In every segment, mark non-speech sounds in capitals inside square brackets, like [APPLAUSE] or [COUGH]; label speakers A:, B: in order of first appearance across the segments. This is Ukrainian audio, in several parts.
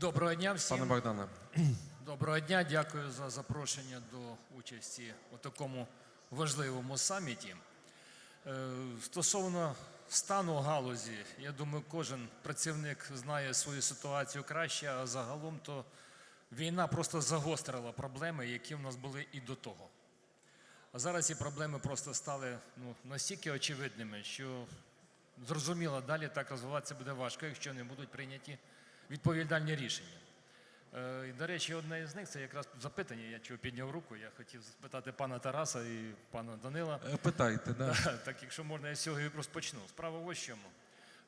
A: Доброго дня всім.
B: Пане Богдане, [CLEARS THROAT]
A: Доброго дня, дякую за запрошення до участі у такому важливому саміті. Е, Стосовно стану галузі, я думаю, кожен працівник знає свою ситуацію краще, а загалом то війна просто загострила проблеми, які в нас були і до того. А зараз ці проблеми просто стали ну, настільки очевидними, що зрозуміло, далі так розвиватися буде важко, якщо не будуть прийняті відповідальні рішення. Е, І, до речі, одне із них це якраз запитання. Я чого підняв руку. Я хотів спитати пана Тараса і пана Данила.
B: е, питайте, да?
A: Так, якщо можна, я з цього і розпочну. Справа ось чому.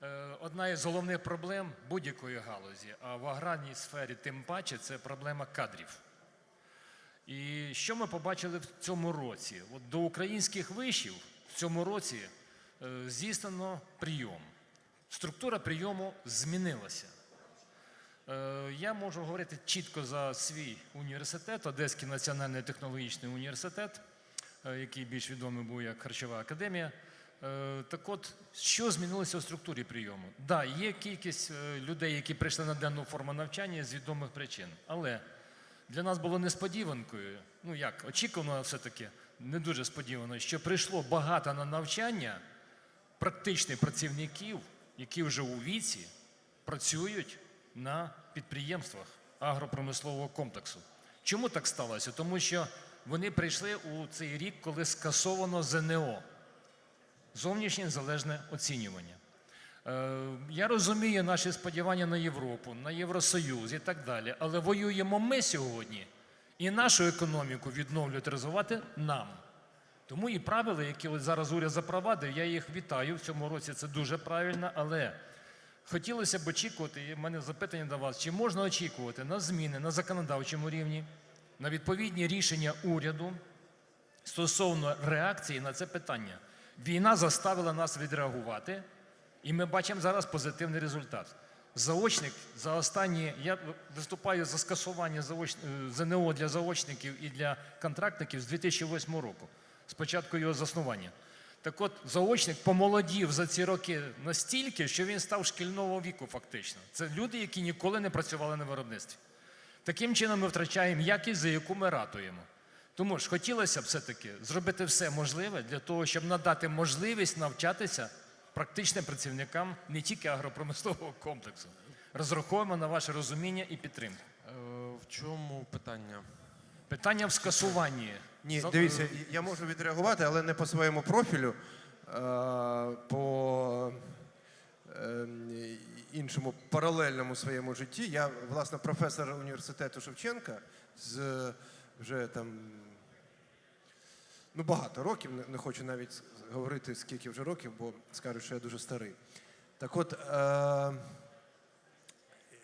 A: Е, Одна із головних проблем будь-якої галузі, а в аграрній сфері тим паче, це проблема кадрів. І що ми побачили в цьому році? От до українських вишів в цьому році здійснено прийом. Структура прийому змінилася. Е, Я можу говорити чітко за свій університет, Одеський національний технологічний університет, е, який більш відомий був як Харчова академія. Е, Так от, що змінилося у структурі прийому? Так, да, є кількість людей, які прийшли на денну форму навчання з відомих причин. Але для нас було несподіванкою, ну як, очікувано все-таки, не дуже сподівано, що прийшло багато на навчання практичних працівників, які вже у віці працюють на підприємствах агропромислового комплексу. Чому так сталося? Тому що вони прийшли у цей рік, коли скасовано ЗНО зовнішнє залежне оцінювання. Е, Я розумію наші сподівання на Європу, на Євросоюз і так далі, але воюємо ми сьогодні і нашу економіку відновлюють розвивати нам. Тому і правила, які зараз уряд запровадив, я їх вітаю в цьому році. Це дуже правильно, але хотілося б очікувати, і в мене запитання до вас, чи можна очікувати на зміни на законодавчому рівні, на відповідні рішення уряду стосовно реакції на це питання. Війна заставила нас відреагувати, і ми бачимо зараз позитивний результат. Заочник за останні, я виступаю за скасування заоч... е, ЗНО для заочників і для контрактників з 2008 року, з початку його заснування. Так от, заочник помолодів за ці роки настільки, що він став шкільного віку, фактично. Це люди, які ніколи не працювали на виробництві. Таким чином ми втрачаємо якість, за яку ми ратуємо. Тому ж хотілося б все-таки зробити все можливе для того, щоб надати можливість навчатися практичним працівникам не тільки агропромислового комплексу. Розраховуємо на ваше розуміння і підтримку.
B: Е, В чому питання?
A: Питання в скасуванні.
C: Ні, дивіться, я можу відреагувати, але не по своєму профілю, а по е, іншому паралельному своєму житті. Я, власне, професор університету Шевченка з вже там ну, багато років, не, хочу навіть говорити, скільки вже років, бо скажуть, що я дуже старий. Так от, е,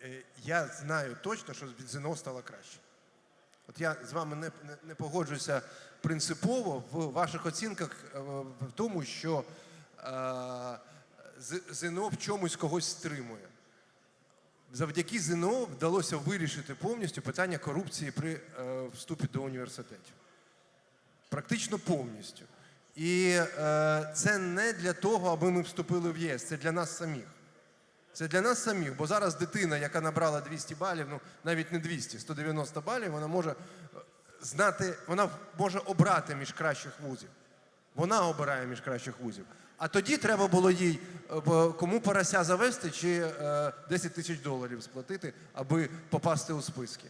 C: е, я знаю точно, що від ЗНО стало краще. От я з вами не, не, не погоджуюся принципово в ваших оцінках е, в тому, що е, ЗНО в чомусь когось стримує. Завдяки ЗНО вдалося вирішити повністю питання корупції при е, вступі до університетів. Практично повністю. І е, це не для того, аби ми вступили в ЄС, це для нас самих. Це для нас самих, бо зараз дитина, яка набрала 200 балів, ну навіть не 200, 190 балів, вона може е, знати, вона може обрати між кращих вузів. Вона обирає між кращих вузів. А тоді треба було їй е, кому порося завести чи е, 10 тисяч доларів сплатити, аби попасти у списки.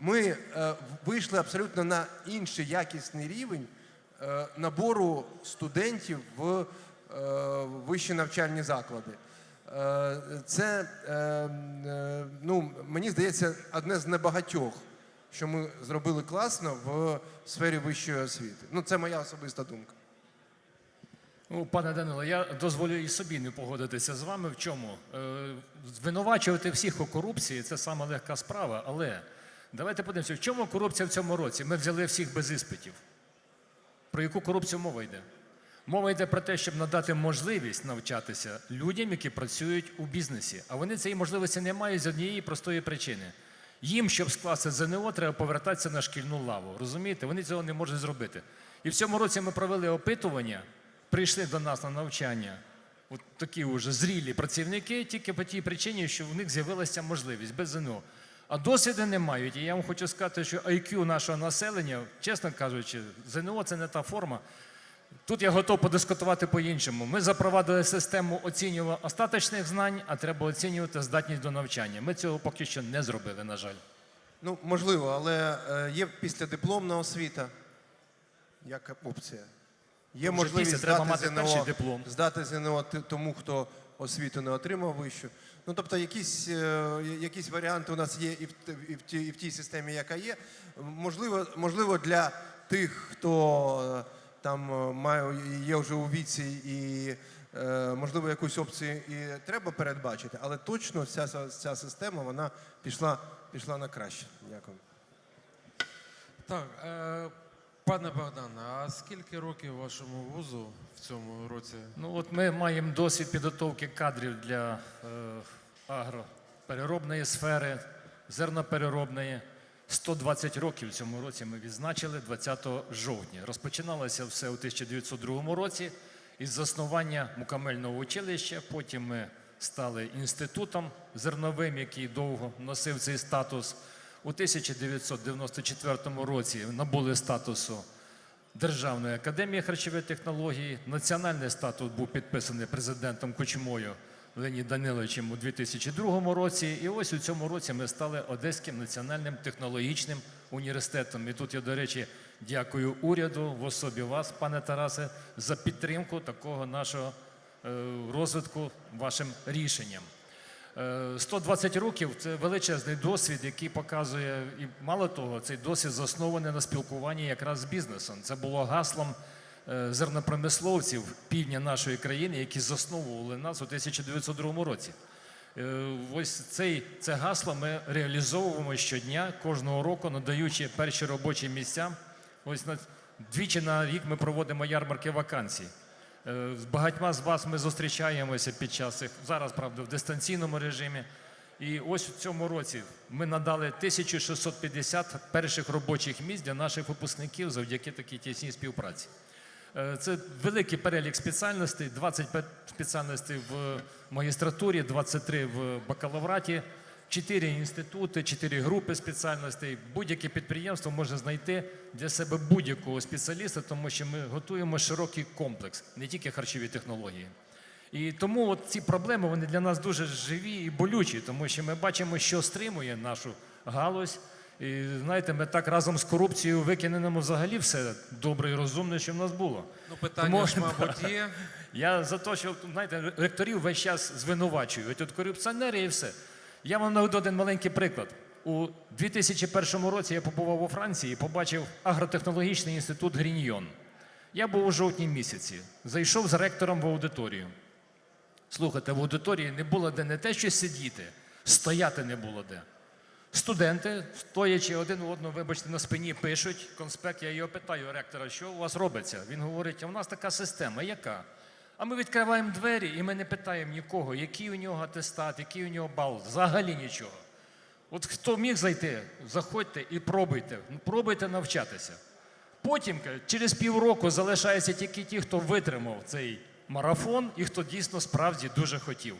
C: Ми е, вийшли абсолютно на інший якісний рівень е, набору студентів в е, вищі навчальні заклади. Е, Це, е, е, ну, мені здається, одне з небагатьох, що ми зробили класно в сфері вищої освіти. Ну, це моя особиста думка.
A: Ну, пане Данило, я дозволю і собі не погодитися з вами. В чому? Звинувачувати всіх у корупції це саме легка справа, але давайте подивимося, в чому корупція в цьому році? Ми взяли всіх без іспитів. Про яку корупцію мова йде? Мова йде про те, щоб надати можливість навчатися людям, які працюють у бізнесі. А вони цієї можливості не мають з однієї простої причини. Їм, щоб скласти ЗНО, треба повертатися на шкільну лаву. Розумієте? Вони цього не можуть зробити. І в цьому році ми провели опитування, прийшли до нас на навчання. От такі вже зрілі працівники, тільки по тій причині, що в них з'явилася можливість без ЗНО. А досвіду не мають. І я вам хочу сказати, що IQ нашого населення, чесно кажучи, ЗНО це не та форма. Тут я готов подискутувати по-іншому. Ми запровадили систему оцінювання остаточних знань, а треба оцінювати здатність до навчання. Ми цього поки що не зробили, на жаль.
C: Ну, можливо, але е, є післядипломна освіта як опція. Є
A: Вже
C: можливість
A: треба
C: здати
A: мати перший
C: ЗНО,
A: диплом.
C: здати ЗНО т- тому, хто освіту не отримав вищу. Ну, тобто, якісь, е, якісь варіанти у нас є і в, т- і в, тій, і в тій системі, яка є. Можливо, можливо для тих, хто е, там е, має, є вже у віці і, е, можливо, якусь опцію і треба передбачити, але точно ця, ця система вона пішла, пішла на краще. Дякую.
B: Так, е, пане Богдане, а скільки років вашому вузу в цьому році?
A: Ну от ми маємо досвід підготовки кадрів для е, агропереробної сфери, зернопереробної. 120 років цьому році ми відзначили 20 жовтня. Розпочиналося все у 1902 році із заснування мукамельного училища. Потім ми стали інститутом зерновим, який довго носив цей статус. У 1994 році набули статусу Державної академії харчових технологій. Національний статус був підписаний президентом Кучмою Леонідом Даниловичем у 2002 році. І ось у цьому році ми стали Одеським національним технологічним університетом. І тут я, до речі, дякую уряду в особі вас, пане Тарасе, за підтримку такого нашого е, розвитку вашим рішенням. Е, 120 років це величезний досвід, який показує, і мало того, цей досвід заснований на спілкуванні якраз з бізнесом. Це було гаслом е, зернопромисловців півдня нашої країни, які засновували нас у 1902 році. Е, Ось цей, це гасло ми реалізовуємо щодня, кожного року, надаючи перші робочі місця. Ось на двічі на рік ми проводимо ярмарки вакансій. Е, З багатьма з вас ми зустрічаємося під час цих, зараз, правда, в дистанційному режимі. І ось у цьому році ми надали 1650 перших робочих місць для наших випускників завдяки такій тісній співпраці. Е, Це великий перелік спеціальностей, 25 спеціальностей в магістратурі, 23 в бакалавраті, 4 інститути, 4 групи спеціальностей. Будь-яке підприємство може знайти для себе будь-якого спеціаліста, тому що ми готуємо широкий комплекс, не тільки харчові технології. І тому от ці проблеми вони для нас дуже живі і болючі, тому що ми бачимо, що стримує нашу галузь. І знаєте, ми так разом з корупцією викинемо взагалі все добре і розумне, що в нас було.
B: Ну, питання
A: Тому-
B: ж, мабуть, [LAUGHS] є.
A: Я за те, що знаєте, ректорів весь час звинувачують. Тут корупціонери і все. Я вам наведу один маленький приклад. У 2001 році я побував у Франції і побачив агротехнологічний інститут Гріньйон. Я був у жовтні місяці. Зайшов з ректором в аудиторію. Слухайте, в аудиторії не було де не те, що сидіти, стояти не було де. Студенти, стоячи один у одного, вибачте, на спині пишуть конспект. Я його питаю ректора, що у вас робиться? Він говорить, а в нас така система, яка? А ми відкриваємо двері і ми не питаємо нікого, який у нього атестат, який у нього бал, взагалі нічого. От хто міг зайти, заходьте і пробуйте, Ну, пробуйте навчатися. Потім через півроку залишаються тільки ті, хто витримав цей марафон і хто дійсно справді дуже хотів.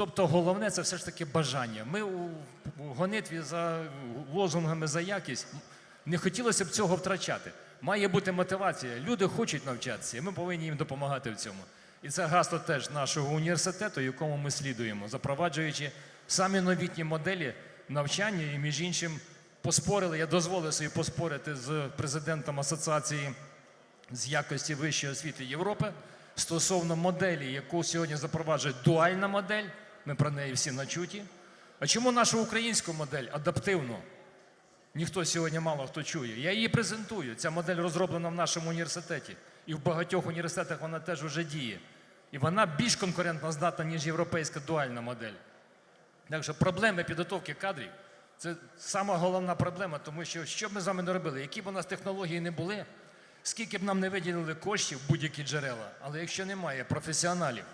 A: Тобто головне це все ж таки бажання. Ми у, гонитві за лозунгами за якість не хотілося б цього втрачати. Має бути мотивація. Люди хочуть навчатися, і ми повинні їм допомагати в цьому. І це гасло теж нашого університету, якому ми слідуємо, запроваджуючи самі новітні моделі навчання і, між іншим, поспорили. Я дозволив собі поспорити з президентом асоціації з якості вищої освіти Європи стосовно моделі, яку сьогодні запроваджує дуальна модель. Ми про неї всі начуті. А чому нашу українську модель адаптивну? Ніхто сьогодні мало хто чує. Я її презентую. Ця модель розроблена в нашому університеті. І в багатьох університетах вона теж вже діє. І вона більш конкурентно здатна, ніж європейська дуальна модель. Так що проблеми підготовки кадрів це сама головна проблема, тому що що б ми з вами не робили, які б у нас технології не були, скільки б нам не виділили коштів, будь-які джерела, але якщо немає професіоналів,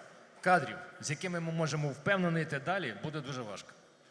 A: кадрів, з якими ми можемо впевнено йти далі, буде дуже важко.